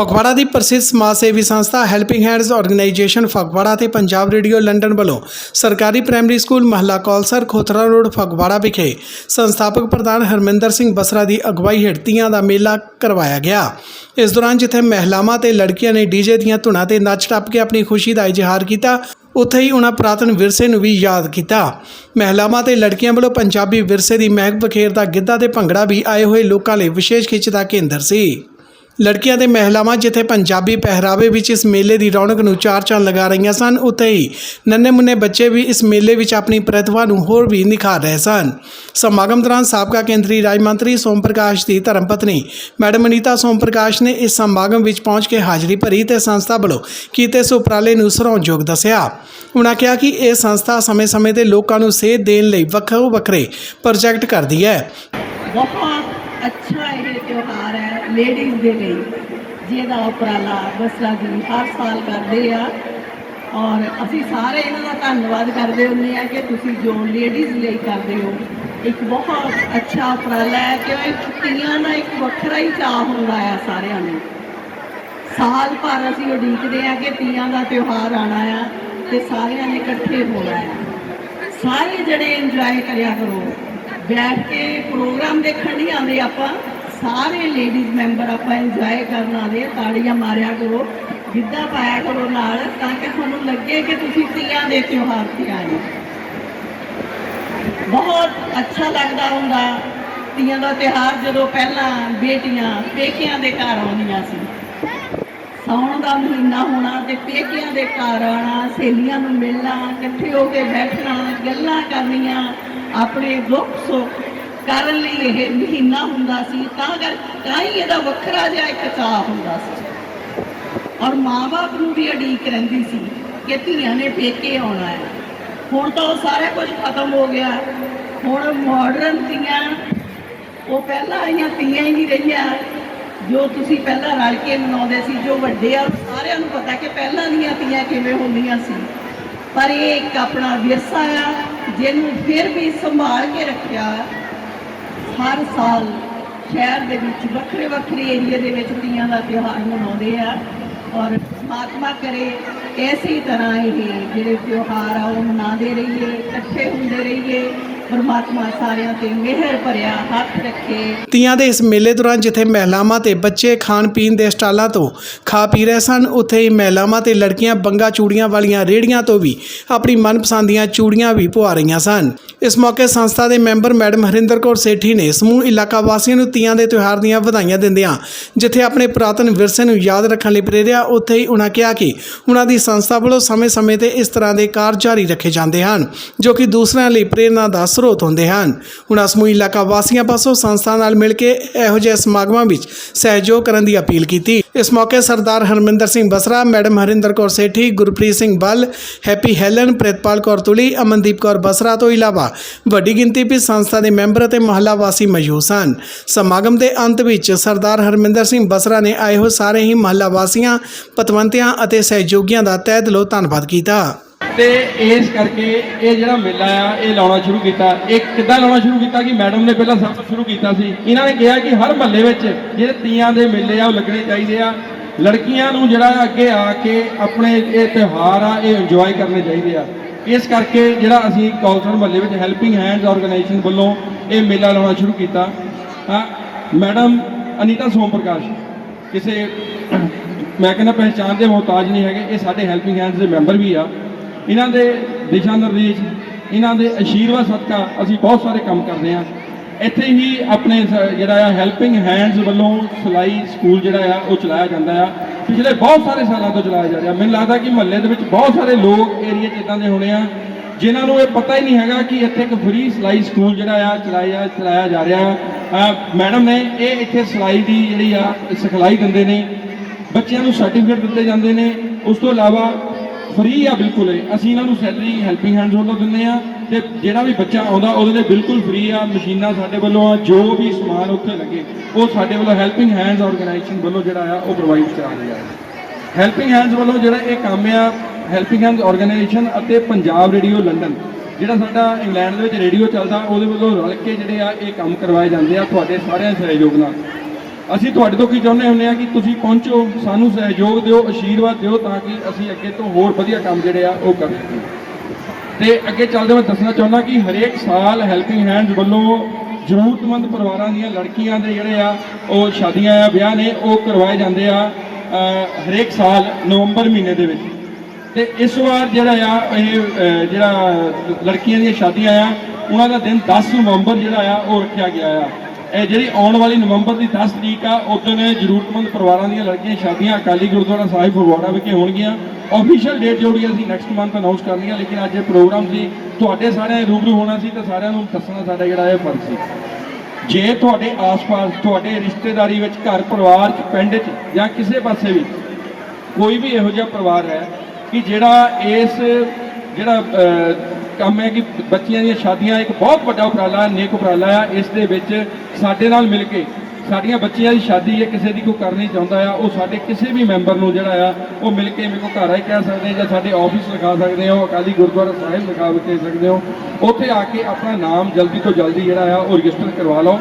ਫਗਵਾੜਾ ਦੀ ਪ੍ਰਸਿੱਧ ਸਮਾਜ ਸੇਵੀ ਸੰਸਥਾ ਹੈਲਪਿੰਗ ਹੈਂਡਸ ਆਰਗੇਨਾਈਜੇਸ਼ਨ ਫਗਵਾੜਾ ਤੇ ਪੰਜਾਬ ਰੇਡੀਓ ਲੰਡਨ ਵੱਲੋਂ ਸਰਕਾਰੀ ਪ੍ਰਾਇਮਰੀ ਸਕੂਲ ਮਹੱਲਾ ਕੌਲਸਰ ਖੋਥਰਾ ਰੋਡ ਫਗਵਾੜਾ ਵਿਖੇ ਸੰਸਥਾਪਕ ਪ੍ਰਧਾਨ ਹਰਮਿੰਦਰ ਸਿੰਘ ਬਸਰਾ ਦੀ ਅਗਵਾਈ ਹੇਠ ਤੀਆਂ ਦਾ ਮੇਲਾ ਕਰਵਾਇਆ ਗਿਆ। ਇਸ ਦੌਰਾਨ ਜਿੱਥੇ ਮਹਿਲਾਵਾਂ ਤੇ ਲੜਕੀਆਂ ਨੇ ਡੀਜੇ ਦੀਆਂ ਧੁਨਾਂ ਤੇ ਨੱਚ ਟੱਪ ਕੇ ਆਪਣੀ ਖੁਸ਼ੀ ਦਾ ਇਜ਼ਹਾਰ ਕੀਤਾ, ਉੱਥੇ ਹੀ ਉਹਨਾਂ ਪੁਰਾਤਨ ਵਿਰਸੇ ਨੂੰ ਵੀ ਯਾਦ ਕੀਤਾ। ਮਹਿਲਾਵਾਂ ਤੇ ਲੜਕੀਆਂ ਵੱਲੋਂ ਪੰਜਾਬੀ ਵਿਰਸੇ ਦੀ ਮਹਿਕ ਬਖੇਰ ਦਾ ਗਿੱਧਾ ਤੇ ਭੰਗੜਾ ਵੀ ਆਏ ਹੋਏ ਲੋਕਾਂ ਲਈ ਵਿਸ਼ੇਸ਼ ਖਿੱਚ ਦਾ ਕੇਂਦਰ ਸੀ। ਲੜਕੀਆਂ ਤੇ ਮਹਿਲਾਵਾਂ ਜਿੱਥੇ ਪੰਜਾਬੀ ਪਹਿਰਾਵੇ ਵਿੱਚ ਇਸ ਮੇਲੇ ਦੀ ਰੌਣਕ ਨੂੰ ਚਾਰ ਚੰਨ ਲਗਾ ਰਹੀਆਂ ਸਨ, ਉੱਥੇ ਹੀ ਨੰਨੇ ਮੁੰਨੇ ਬੱਚੇ ਵੀ ਇਸ ਮੇਲੇ ਵਿੱਚ ਆਪਣੀ ਪ੍ਰਤਿਭਾ ਨੂੰ ਹੋਰ ਵੀ ਨਿਖਾਰ ਰਹੇ ਸਨ। ਸਮਾਗਮ ਦੌਰਾਨ ਸਾਬਕਾ ਕੇਂਦਰੀ ਰਾਜ ਮੰਤਰੀ ਸੋਮ ਪ੍ਰਕਾਸ਼ ਦੀ ਧਰਮਪਤਨੀ ਮੈਡਮ ਅਨੀਤਾ ਸੋਮ ਪ੍ਰਕਾਸ਼ ਨੇ ਇਸ ਸਮਾਗਮ ਵਿੱਚ ਪਹੁੰਚ ਕੇ ਹਾਜ਼ਰੀ ਭਰੀ ਤੇ ਸੰਸਥਾ ਵੱਲੋਂ ਕੀਤੇ ਇਸ ਉਪਰਾਲੇ ਨੂੰ ਸਰਾਹੁਣਯੋਗ ਦੱਸਿਆ। ਉਨ੍ਹਾਂ ਕਿਹਾ ਕਿ ਇਹ ਸੰਸਥਾ ਸਮੇਂ-ਸਮੇਂ ਤੇ ਲੋਕਾਂ ਨੂੰ ਸੇਧ ਦੇਣ ਲਈ ਵੱਖੋ ਵੱਖਰੇ ਪ੍ਰੋਜੈਕਟ ਕਰਦੀ ਹੈ। ਬਹੁਤ ਅੱਛਾ ਇਹ ਤਿਉਹਾਰ ਹੈ। ਲੇਡੀਜ਼ ਦੇ ਲਈ ਜਿਹਦਾ ਉਪਰਾਲਾ ਬਸਰਾ ਜੀ ਹਰ ਸਾਲ ਕਰਦੇ ਆ। ਔਰ ਅਸੀਂ ਸਾਰੇ ਇਹਨਾਂ ਦਾ ਧੰਨਵਾਦ ਕਰਦੇ ਹੁੰਦੇ ਆ ਕਿ ਤੁਸੀਂ ਜੋ ਲੇਡੀਜ਼ ਲਈ ਕਰਦੇ ਹੋ, ਇੱਕ ਬਹੁਤ ਅੱਛਾ ਉਪਰਾਲਾ ਹੈ ਕਿ ਇਹ ਤੀਆਂ ਦਾ ਇੱਕ ਵੱਖਰਾ ਹੀ ਚਾਅ ਹੁੰਦਾ ਆ ਸਾਰਿਆਂ ਨੂੰ। ਸਾਲ ਭਰ ਅਸੀਂ ਉਡੀਕਦੇ ਆ ਕਿ ਤੀਆਂ ਦਾ ਤਿਉਹਾਰ ਆਣਾ ਆ ਤੇ ਸਾਰਿਆਂ ਨੇ ਇਕੱਠੇ ਹੋਣਾ ਆ। ਸਾਰੇ ਜਿਹੜੇ ਇੰਜੋਏ ਕਰਿਆ ਕਰੋ। ਬੈਠ ਕੇ ਪ੍ਰੋਗਰਾਮ ਦੇਖਣ ਨਹੀਂ ਆਉਂਦੇ ਆਪਾਂ। ਸਾਰੇ ਲੇਡੀਜ਼ ਮੈਂਬਰ ਆਪਾਂ ਇੰਜੋਏ ਕਰਨ ਆਉਂਦੇ ਤਾੜੀਆਂ ਮਾਰਿਆ ਕਰੋ, ਗਿੱਧਾ ਪਾਇਆ ਕਰੋ ਨਾਲ, ਤਾਂ ਕਿ ਤੁਹਾਨੂੰ ਲੱਗੇ ਕਿ ਤੁਸੀਂ ਤੀਆਂ ਦੇ ਤਿਉਹਾਰ ਤੇ ਆਏ ਬਹੁਤ ਅੱਛਾ ਲੱਗਦਾ ਹੁੰਦਾ, ਤੀਆਂ ਦਾ ਤਿਉਹਾਰ ਜਦੋਂ ਪਹਿਲਾਂ ਬੇਟੀਆਂ ਪੇਕਿਆਂ ਦੇ ਘਰ ਆਉਂਦੀਆਂ ਸੀ। ਸਾਉਣ ਦਾ ਮਹੀਨਾ ਹੋਣਾ ਤੇ ਪੇਕਿਆਂ ਦੇ ਘਰ ਆਣਾ ਸਹੇਲੀਆਂ ਨੂੰ ਮਿਲਣਾ, ਇਕੱਠੇ ਹੋ ਕੇ ਬੈਠਣਾ, ਗੱਲਾਂ ਕਰਨੀਆਂ, ਆਪਣੇ ਦੁੱਖ ਸੁੱਖ ਕਰਨ ਲਈ ਇਹ ਮਹੀਨਾ ਹੁੰਦਾ ਸੀ, ਤਾਂ ਕਰ, ਤਾਂ ਹੀ ਇਹਦਾ ਵੱਖਰਾ ਜਿਹਾ ਇੱਕ ਚਾਅ ਹੁੰਦਾ ਸੀ। ਔਰ ਮਾਂ-ਬਾਪ ਨੂੰ ਵੀ ਅਡੀਕ ਰਹਿੰਦੀ ਸੀ ਕਿ ਧੀਆਂ ਨੇ ਪੇਕੇ ਆਉਣਾ ਹੈ। ਹੁਣ ਤਾਂ ਉਹ ਸਾਰਾ ਕੁਝ ਖਤਮ ਹੋ ਗਿਆ। ਹੁਣ ਮਾਡਰਨ ਧੀਆਂ, ਉਹ ਪਹਿਲਾਂ ਆਈਆਂ ਧੀਆਂ ਹੀ ਨਹੀਂ ਰਹੀਆਂ। ਜੋ ਤੁਸੀਂ ਪਹਿਲਾਂ ਰਲ ਕੇ ਮਨਾਉਂਦੇ ਸੀ, ਜੋ ਵੱਡੇ ਆ, ਸਾਰਿਆਂ ਨੂੰ ਪਤਾ ਕਿ ਪਹਿਲਾਂ ਦੀਆਂ ਧੀਆਂ ਕਿਵੇਂ ਹੁੰਦੀਆਂ ਸੀ। ਪਰ ਇਹ ਇੱਕ ਆਪਣਾ ਵਿਰਸਾ ਆ, ਜਿਹਨੂੰ ਫਿਰ ਵੀ ਸੰਭਾਲ ਕੇ ਰੱਖਿਆ। ਹਰ ਸਾਲ ਸ਼ਹਿਰ ਦੇ ਵਿੱਚ ਵੱਖਰੇ ਵੱਖਰੇ ਏਰੀਆ ਦੇ ਵਿੱਚ ਤੀਆਂ ਦਾ ਤਿਉਹਾਰ ਮਨਾਉਂਦੇ ਆ। ਔਰ ਪਰਮਾਤਮਾ ਕਰੇ ਇਸੇ ਤਰ੍ਹਾਂ ਇਹ ਜਿਹੜੇ ਤਿਉਹਾਰ ਆ, ਉਹ ਮਨਾਉਂਦੇ ਰਹੀਏ, ਇਕੱਠੇ ਹੁੰਦੇ ਰਹੀਏ। ਪਰਮਾਤਮਾ ਸਾਰਿਆਂ ਤੇ ਮਿਹਰ ਭਰਿਆ, ਹੱਥ ਰੱਖੇ। ਤੀਆਂ ਦੇ ਇਸ ਮੇਲੇ ਦੌਰਾਨ ਜਿੱਥੇ ਮਹਿਲਾਵਾਂ ਤੇ ਬੱਚੇ ਖਾਣ ਪੀਣ ਦੇ ਸਟਾਲਾਂ ਤੋਂ ਖਾ ਪੀ ਰਹੇ ਸਨ, ਉੱਥੇ ਹੀ ਮਹਿਲਾਵਾਂ ਤੇ ਲੜਕੀਆਂ ਬੰਗਾ ਚੂੜੀਆਂ ਵਾਲੀਆਂ ਰੇੜੀਆਂ ਤੋਂ ਵੀ ਆਪਣੀ ਮਨਪਸੰਦ ਦੀਆਂ ਚੂੜੀਆਂ ਵੀ ਪਵਾ ਰਹੀਆਂ ਸਨ। ਇਸ ਮੌਕੇ ਸੰਸਥਾ ਦੇ ਮੈਂਬਰ ਮੈਡਮ ਹਰਿੰਦਰ ਕੌਰ ਸੇਠੀ ਨੇ ਸਮੂਹ ਇਲਾਕਾ ਵਾਸੀਆਂ ਨੂੰ ਤੀਆਂ ਦੇ ਤਿਉਹਾਰ ਦੀਆਂ ਵਧਾਈਆਂ ਦਿੰਦਿਆਂ ਜਿੱਥੇ ਆਪਣੇ ਪੁਰਾਤਨ ਵਿਰਸੇ ਨੂੰ ਯਾਦ ਰੱਖਣ ਲਈ ਪ੍ਰੇਰਿਆ, ਉੱਥੇ ਹੀ ਉਹਨਾਂ ਕਿਹਾ ਕਿ ਉਹਨਾਂ ਦੀ ਸੰਸਥਾ ਵੱਲੋਂ ਸਮੇਂ-ਸਮੇਂ ਤੇ ਇਸ ਤਰ੍ਹਾਂ ਦੇ ਕਾਰਜ ਜਾਰੀ ਰੱਖੇ ਜਾਂਦੇ ਹਨ, ਜੋ ਕਿ ਦੂਸਰਿਆਂ ਲਈ ਪ੍ਰੇਰਨਾ ਦਾ ਸਰੋਤ ਹੁੰਦੇ ਹਨ। ਉਹਨਾਂ ਸਮੂਹ ਇਲਾਕਾ ਵਾਸੀਆਂ ਪਾਸੋਂ ਸੰਸਥਾ ਨਾਲ ਮਿਲ ਕੇ ਇਹੋ ਜਿਹੇ ਸਮਾਗਮਾਂ ਵਿੱਚ ਸਹਿਯੋਗ ਕਰਨ ਦੀ ਅਪੀਲ ਕੀਤੀ। ਇਸ ਮੌਕੇ Sardar Harminder Singh Basra, madam Harinder Kaur Sethi, Gurpreet Singh Ball, Happy Helen, Pritpal Kaur Tuli, Amandeep Kaur Basra ਤੋਂ ਇਲਾਵਾ ਵੱਡੀ ਗਿਣਤੀ ਵਿੱਚ ਸੰਸਥਾ ਦੇ ਮੈਂਬਰ ਅਤੇ ਮਹੱਲਾ ਵਾਸੀ ਮੌਜੂਦ ਸਨ। ਸਮਾਗਮ ਦੇ ਅੰਤ ਵਿੱਚ ਸਰਦਾਰ ਹਰਮਿੰਦਰ ਸਿੰਘ ਬਸਰਾ ਨੇ ਆਏ ਹੋਏ ਸਾਰੇ ਹੀ ਮਹੱਲਾ ਵਾਸੀਆਂ, ਪਤਵੰਤਿਆਂ ਅਤੇ ਸਹਿਯੋਗੀਆਂ ਦਾ ਤਹਿ ਦਿਲੋਂ ਧੰਨਵਾਦ ਕੀਤਾ। ਤੇ ਇਸ ਕਰਕੇ ਇਹ ਜਿਹੜਾ ਮੇਲਾ ਆ, ਇਹ ਲਾਉਣਾ ਸ਼ੁਰੂ ਕੀਤਾ। ਇਹ ਕਿੱਦਾਂ ਲਾਉਣਾ ਸ਼ੁਰੂ ਕੀਤਾ ਕਿ ਮੈਡਮ ਨੇ ਪਹਿਲਾਂ ਸਭ ਤੋਂ ਸ਼ੁਰੂ ਕੀਤਾ ਸੀ। ਇਹਨਾਂ ਨੇ ਕਿਹਾ ਕਿ ਹਰ ਮਹੱਲੇ ਵਿੱਚ ਜਿਹੜੇ ਤੀਆਂ ਦੇ ਮੇਲੇ ਆ, ਉਹ ਲੱਗਣੇ ਚਾਹੀਦੇ ਆ। ਲੜਕੀਆਂ ਨੂੰ ਜਿਹੜਾ ਅੱਗੇ ਆ ਕੇ ਆਪਣੇ ਇਹ ਤਿਉਹਾਰ ਆ, ਇਹ ਇੰਜੋਏ ਕਰਨੇ ਚਾਹੀਦੇ ਆ। ਇਸ ਕਰਕੇ ਜਿਹੜਾ ਅਸੀਂ ਕੌਲਸਰ ਮਹੱਲੇ ਵਿੱਚ ਹੈਲਪਿੰਗ ਹੈਂਡਸ ਆਰਗੇਨਾਈਜੇਸ਼ਨ ਵੱਲੋਂ ਇਹ ਮੇਲਾ ਲਾਉਣਾ ਸ਼ੁਰੂ ਕੀਤਾ। ਹਾਂ, ਮੈਡਮ ਅਨੀਤਾ ਸੋਮ ਪ੍ਰਕਾਸ਼ ਕਿਸੇ, ਮੈਂ ਕਹਿੰਦਾ ਪਹਿਚਾਣ ਦੇ ਮੁਹਤਾਜ ਨਹੀਂ ਹੈਗੇ, ਇਹ ਸਾਡੇ ਹੈਲਪਿੰਗ ਹੈਂਡਸ ਦੇ ਮੈਂਬਰ ਵੀ ਆ। ਇਹਨਾਂ ਦੇ ਦਿਸ਼ਾ ਨਿਰਦੇਸ਼, ਇਹਨਾਂ ਦੇ ਅਸ਼ੀਰਵਾਦ ਸਦਕਾ ਅਸੀਂ ਬਹੁਤ ਸਾਰੇ ਕੰਮ ਕਰਦੇ ਆ ਇੱਥੇ ਹੀ ਆਪਣੇ ਸ- ਜਿਹੜਾ ਆ ਹੈਲਪਿੰਗ ਹੈਂਡਸ ਵੱਲੋਂ ਸਿਲਾਈ ਸਕੂਲ ਜਿਹੜਾ ਆ, ਉਹ ਚਲਾਇਆ ਜਾਂਦਾ ਆ। ਪਿਛਲੇ ਬਹੁਤ ਸਾਰੇ ਸਾਲਾਂ ਤੋਂ ਚਲਾਇਆ ਜਾ ਰਿਹਾ। ਮੈਨੂੰ ਲੱਗਦਾ ਕਿ ਮਹੱਲੇ ਦੇ ਵਿੱਚ ਬਹੁਤ ਸਾਰੇ ਲੋਕ ਏਰੀਆ 'ਚ ਇਦਾਂ ਦੇ ਹੋਣੇ ਆ, ਜਿਨ੍ਹਾਂ ਨੂੰ ਇਹ ਪਤਾ ਹੀ ਨਹੀਂ ਹੈਗਾ ਕਿ ਇੱਥੇ ਇੱਕ ਫ੍ਰੀ ਸਿਲਾਈ ਸਕੂਲ ਜਿਹੜਾ ਆ, ਚਲਾਇਆ ਚਲਾਇਆ ਜਾ ਰਿਹਾ। ਮੈਡਮ ਨੇ ਇਹ ਇੱਥੇ ਸਿਲਾਈ ਦੀ ਜਿਹੜੀ ਆ, ਸਿਖਲਾਈ ਦਿੰਦੇ ਨੇ। ਬੱਚਿਆਂ ਨੂੰ ਸਰਟੀਫਿਕੇਟ ਦਿੱਤੇ ਜਾਂਦੇ ਨੇ। ਉਸ ਤੋਂ ਇਲਾਵਾ ਫ੍ਰੀ ਆ ਬਿਲਕੁਲ ਅਸੀਂ ਇਹਨਾਂ ਨੂੰ ਸੈਲਰੀ ਹੈਲਪਿੰਗ ਹੈਂਡਸ ਵੱਲੋਂ ਦਿੰਦੇ ਆ ਤੇ ਜਿਹੜਾ ਵੀ ਬੱਚਾ ਆਉਂਦਾ, ਉਹਦੇ ਲਈ ਬਿਲਕੁਲ ਫ੍ਰੀ ਆ। ਮਸ਼ੀਨਾਂ ਸਾਡੇ ਵੱਲੋਂ ਆ, ਜੋ ਵੀ ਸਮਾਨ ਉੱਥੇ ਲੱਗੇ, ਉਹ ਸਾਡੇ ਵੱਲੋਂ ਹੈਲਪਿੰਗ ਹੈਂਡਸ ਆਰਗੇਨਾਈਜੇਸ਼ਨ ਵੱਲੋਂ ਜਿਹੜਾ ਆ, ਉਹ ਪ੍ਰੋਵਾਈਡ ਕਰਾ ਰਿਹਾ ਆ। ਹੈਲਪਿੰਗ ਹੈਂਡਸ ਵੱਲੋਂ ਜਿਹੜਾ ਇਹ ਕੰਮ ਆ ਹੈਲਪਿੰਗ ਹੈਂਡਸ ਆਰਗੇਨਾਈਜੇਸ਼ਨ ਅਤੇ ਪੰਜਾਬ ਰੇਡੀਓ ਲੰਡਨ, ਜਿਹੜਾ ਸਾਡਾ ਇੰਗਲੈਂਡ ਦੇ ਵਿੱਚ ਰੇਡੀਓ ਚੱਲਦਾ, ਉਹਦੇ ਵੱਲੋਂ ਰਲ ਕੇ ਜਿਹੜੇ ਆ, ਇਹ ਕੰਮ ਕਰਵਾਏ ਜਾਂਦੇ ਆ। ਤੁਹਾਡੇ ਸਾਰਿਆਂ ਦੇ ਸਹਿਯੋਗ ਨਾਲ। ਅਸੀਂ ਤੁਹਾਡੇ ਤੋਂ ਕੀ ਚਾਹੁੰਦੇ ਹੁੰਦੇ ਆ ਕਿ ਤੁਸੀਂ ਪਹੁੰਚੋ, ਸਾਨੂੰ ਸਹਿਯੋਗ ਦਿਓ ਆਸ਼ੀਰਵਾਦ ਦਿਓ ਤਾਂ ਕਿ ਅਸੀਂ ਅੱਗੇ ਤੋਂ ਹੋਰ ਵਧੀਆ ਕੰਮ ਜਿਹੜੇ ਆ ਉਹ ਕਰ ਸਕੀਏ। ਤੇ ਅੱਗੇ ਚੱਲਦੇ ਮੈਂ ਦੱਸਣਾ ਚਾਹੁੰਦਾ ਕਿ ਹਰੇਕ ਸਾਲ ਹੈਲਪਿੰਗ ਹੈਂਡਸ ਵੱਲੋਂ ਜ਼ਰੂਰਤਮੰਦ ਪਰਿਵਾਰਾਂ ਦੀਆਂ ਲੜਕੀਆਂ ਦੇ ਜਿਹੜੇ ਆ, ਉਹ ਸ਼ਾਦੀਆਂ ਆ, ਵਿਆਹ ਨੇ, ਉਹ ਕਰਵਾਏ ਜਾਂਦੇ ਆ ਹਰੇਕ ਸਾਲ ਨਵੰਬਰ ਮਹੀਨੇ ਦੇ ਵਿੱਚ। ਤੇ ਇਸ ਵਾਰ ਜਿਹੜਾ ਆ, ਇਹ ਜਿਹੜਾ ਲੜਕੀਆਂ ਦੀਆਂ ਸ਼ਾਦੀਆਂ ਆ, ਉਹਨਾਂ ਦਾ ਦਿਨ 10 ਨਵੰਬਰ ਜਿਹੜਾ ਆ, ਉਹ ਰੱਖਿਆ ਗਿਆ ਆ। ਇਹ ਜਿਹੜੀ ਆਉਣ ਵਾਲੀ ਨਵੰਬਰ ਦੀ 10 ਤਰੀਕ ਆ ਉਦੋਂ ਜ਼ਰੂਰਤਮੰਦ ਪਰਿਵਾਰਾਂ ਦੀਆਂ ਲੜਕੀਆਂ, ਸ਼ਾਦੀਆਂ, ਅਕਾਲੀ ਗੁਰਦੁਆਰਾ ਸਾਹਿਬ, ਫਗਵਾੜਾ ਵਿਖੇ ਹੋਣਗੀਆਂ। ਆਫੀਸ਼ੀਅਲ ਡੇਟ ਜਿਹੜੀ ਅਸੀਂ ਨੈਕਸਟ ਮੰਥ ਅਨਾਉਂਸ ਕਰਨੀ ਹੈ ਲੇਕਿਨ ਅੱਜ ਇਹ ਪ੍ਰੋਗਰਾਮ ਸੀ, ਤੁਹਾਡੇ ਸਾਰਿਆਂ ਰੂਬਰੂ ਹੋਣਾ ਸੀ ਤੇ ਸਾਰਿਆਂ ਨੂੰ ਦੱਸਣਾ ਸਾਡਾ ਜਿਹੜਾ ਇਹ ਫਰਜ਼ ਸੀ। ਜੇ ਤੁਹਾਡੇ ਆਸ-ਪਾਸ, ਤੁਹਾਡੇ ਰਿਸ਼ਤੇਦਾਰੀ ਵਿੱਚ ਘਰ, ਪਰਿਵਾਰ ਚ, ਪਿੰਡ ਚ ਜਾਂ ਕਿਸੇ ਪਾਸੇ ਵੀ ਕੋਈ ਵੀ ਇਹੋ ਜਿਹਾ ਪਰਿਵਾਰ ਹੈ ਕਿ ਜਿਹੜਾ ਇਸ, ਜਿਹੜਾ ਕੰਮ ਹੈ ਕਿ ਬੱਚੀਆਂ ਦੀਆਂ ਸ਼ਾਦੀਆਂ ਇੱਕ ਬਹੁਤ ਵੱਡਾ ਉਪਰਾਲਾ, ਨੇਕ ਉਪਰਾਲਾ ਆ। ਇਸ ਦੇ ਵਿੱਚ ਸਾਡੇ ਨਾਲ ਮਿਲ ਕੇ ਸਾਡੀਆਂ ਬੱਚੀਆਂ ਦੀ ਸ਼ਾਦੀ ਹੈ, ਕਿਸੇ ਦੀ ਕੋਈ ਕਰਨੀ ਚਾਹੁੰਦਾ ਆ। ਉਹ ਸਾਡੇ ਕਿਸੇ ਵੀ ਮੈਂਬਰ ਨੂੰ ਜਿਹੜਾ ਆ, ਉਹ ਮਿਲ ਕੇ ਮੇਰੇ ਕੋਲ ਘਰ ਆਏ ਕਹਿ ਸਕਦੇ ਜਾਂ ਸਾਡੇ ਆਫਿਸ ਲਗਾ ਸਕਦੇ ਹੋ ਅਕਾਲੀ ਗੁਰਦੁਆਰਾ ਸਾਹਿਬ ਲਗਾ ਕੇ ਸਕਦੇ ਹੋ ਉੱਥੇ ਆ ਕੇ ਆਪਣਾ ਨਾਮ ਜਲਦੀ ਤੋਂ ਜਲਦੀ ਜਿਹੜਾ ਆ, ਉਹ ਰਜਿਸਟਰ ਕਰਵਾ ਲਓ।